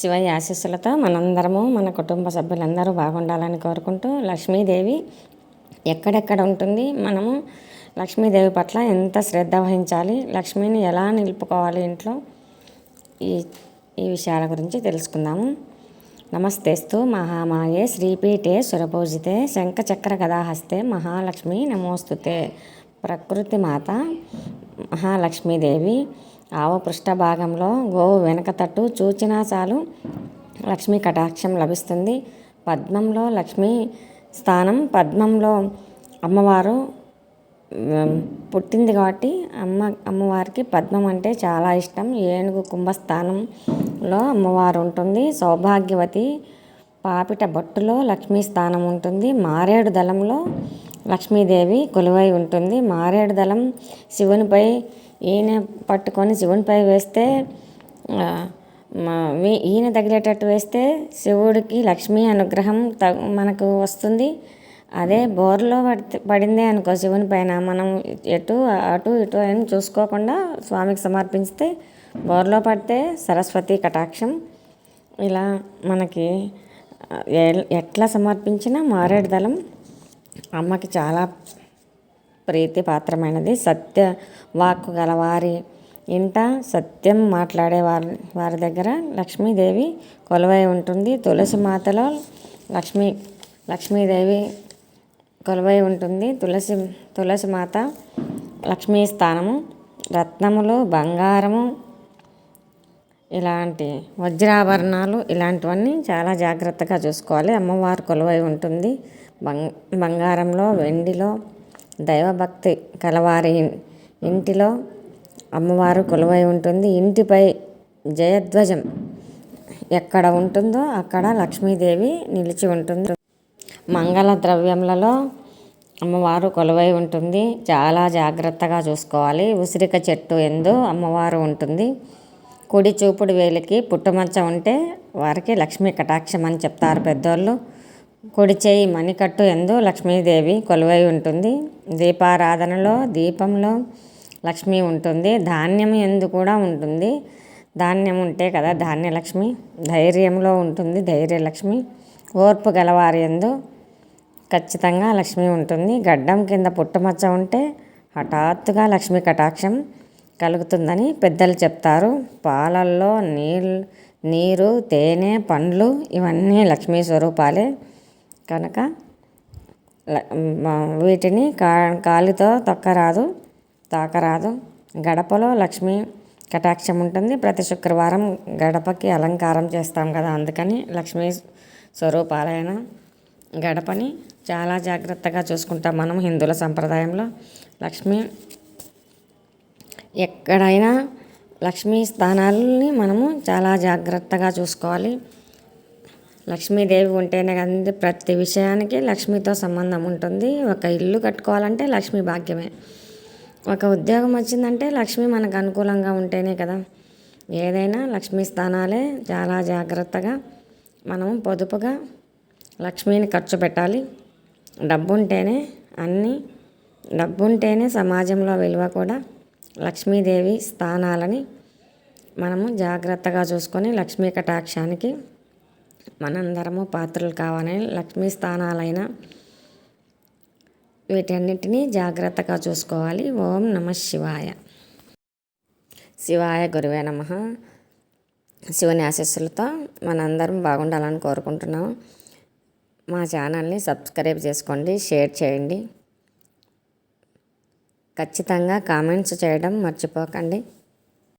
శివయ్య ఆశీస్సులతో మనందరము మన కుటుంబ సభ్యులందరూ బాగుండాలని కోరుకుంటూ లక్ష్మీదేవి ఎక్కడెక్కడ ఉంటుంది మనము లక్ష్మీదేవి పట్ల ఎంత శ్రద్ధ వహించాలి లక్ష్మిని ఎలా నిలుపుకోవాలి ఇంట్లో ఈ ఈ విషయాల గురించి తెలుసుకుందాము. నమస్తేస్తు మహామాయే శ్రీపీఠే సురపూజితే శంఖచక్ర గదాహస్తే మహాలక్ష్మి నమోస్తుతే. ప్రకృతి మాత మహాలక్ష్మీదేవి ఆవు పృష్ఠ భాగంలో గోవు వెనక తట్టు చూచినా చాలు లక్ష్మీ కటాక్షం లభిస్తుంది. పద్మంలో లక్ష్మీ స్థానం పద్మంలో అమ్మవారు పుట్టింది కాబట్టి అమ్మ అమ్మవారికి పద్మం అంటే చాలా ఇష్టం. ఏనుగు కుంభస్థానంలో అమ్మవారు ఉంటుంది. సౌభాగ్యవతి పాపిట బొట్టులో లక్ష్మీ స్థానం ఉంటుంది. మారేడు దళంలో లక్ష్మీదేవి కొలువై ఉంటుంది. మారేడు దళం శివునిపై ఈయన పట్టుకొని శివునిపై వేస్తే మా- ఈయన తగిలేటట్టు వేస్తే శివుడికి లక్ష్మీ అనుగ్రహం త మనకు వస్తుంది. అదే బోర్లో పడితే పడిందే అనుకో శివుని పైన. మనం ఎటు అటు ఇటు అని చూసుకోకుండా స్వామికి సమర్పిస్తే బోర్లో పడితే సరస్వతి కటాక్షం. ఇలా మనకి ఎ- ఎట్లా సమర్పించినా మారేడు దళం అమ్మకి చాలా ప్రీతి పాత్రమైనది. సత్య వాక్కు గలవారి ఇంట సత్యం మాట్లాడే వారి వారి దగ్గర లక్ష్మీదేవి కొలువై ఉంటుంది. తులసి మాతలో లక్ష్మీ లక్ష్మీదేవి కొలువై ఉంటుంది. తులసి తులసి మాత లక్ష్మీ స్థానము. రత్నములు బంగారము ఇలాంటి వజ్రాభరణాలు ఇలాంటివన్నీ చాలా జాగ్రత్తగా చూసుకోవాలి. అమ్మవారు కొలువై ఉంటుంది. బంగ్ బంగారంలో వెండిలో దైవభక్తి కలవారి ఇంటిలో అమ్మవారు కొలువై ఉంటుంది. ఇంటిపై జయధ్వజం ఎక్కడ ఉంటుందో అక్కడ లక్ష్మీదేవి నిలిచి ఉంటుంది. మంగళ ద్రవ్యములలో అమ్మవారు కొలువై ఉంటుంది. చాలా జాగ్రత్తగా చూసుకోవాలి. ఉసిరిక చెట్టు ఎందు అమ్మవారు ఉంటుంది. కుడి చూపుడు వేలికి పుట్టుమచ్చ ఉంటే వారికి లక్ష్మీ కటాక్షం అని చెప్తారు పెద్దోళ్ళు. కుడి చేయి మణికట్టు ఎందు లక్ష్మీదేవి కొలువై ఉంటుంది. దీపారాధనలో దీపంలో లక్ష్మి ఉంటుంది. ధాన్యం ఎందు కూడా ఉంటుంది. ధాన్యం ఉంటే కదా ధాన్యలక్ష్మి. ధైర్యంలో ఉంటుంది ధైర్యలక్ష్మి. ఓర్పు గలవారి ఎందు ఖచ్చితంగా లక్ష్మి ఉంటుంది. గడ్డం కింద పుట్టుమచ్చ ఉంటే హఠాత్తుగా లక్ష్మీ కటాక్షం కలుగుతుందని పెద్దలు చెప్తారు. పాలల్లో నీళ్ళు నీరు తేనె పండ్లు ఇవన్నీ లక్ష్మీ స్వరూపాలే. కనుక ల- వీటిని కా కాలితో తొక్కరాదు తాకరాదు. గడపలో లక్ష్మీ కటాక్షం ఉంటుంది. ప్రతి శుక్రవారం గడపకి అలంకారం చేస్తాం కదా అందుకని లక్ష్మీ స్వరూపాలైన గడపని చాలా జాగ్రత్తగా చూసుకుంటాం మనం హిందువుల సంప్రదాయంలో. లక్ష్మీ ఎక్కడైనా లక్ష్మీ స్థానాలని మనము చాలా జాగ్రత్తగా చూసుకోవాలి. లక్ష్మీదేవి ఉంటేనే కదండి ప్రతి విషయానికి లక్ష్మితో సంబంధం ఉంటుంది. ఒక ఇల్లు కట్టుకోవాలంటే లక్ష్మీ భాగ్యమే. ఒక ఉద్యోగం వచ్చిందంటే లక్ష్మి మనకు అనుకూలంగా ఉంటేనే కదా. ఏదైనా లక్ష్మీ స్థానాలే చాలా జాగ్రత్తగా మనం పొదుపుగా లక్ష్మిని ఖర్చు పెట్టాలి. డబ్బు ఉంటేనే అన్నీ డబ్బు ఉంటేనే సమాజంలో విలువ కూడా లక్ష్మీదేవి స్థానాలని మనము జాగ్రత్తగా చూసుకొని లక్ష్మీ కటాక్షానికి మనందరము పాత్రలు కావాలని లక్ష్మీ స్థానాలైన వీటన్నిటినీ జాగ్రత్తగా చూసుకోవాలి. ఓం నమ శివాయ. శివాయ గురువే నమ. శివుని ఆశీస్సులతో మనందరం బాగుండాలని కోరుకుంటున్నాం. మా ఛానల్ని సబ్స్క్రైబ్ చేసుకోండి షేర్ చేయండి. ఖచ్చితంగా కామెంట్స్ చేయడం మర్చిపోకండి.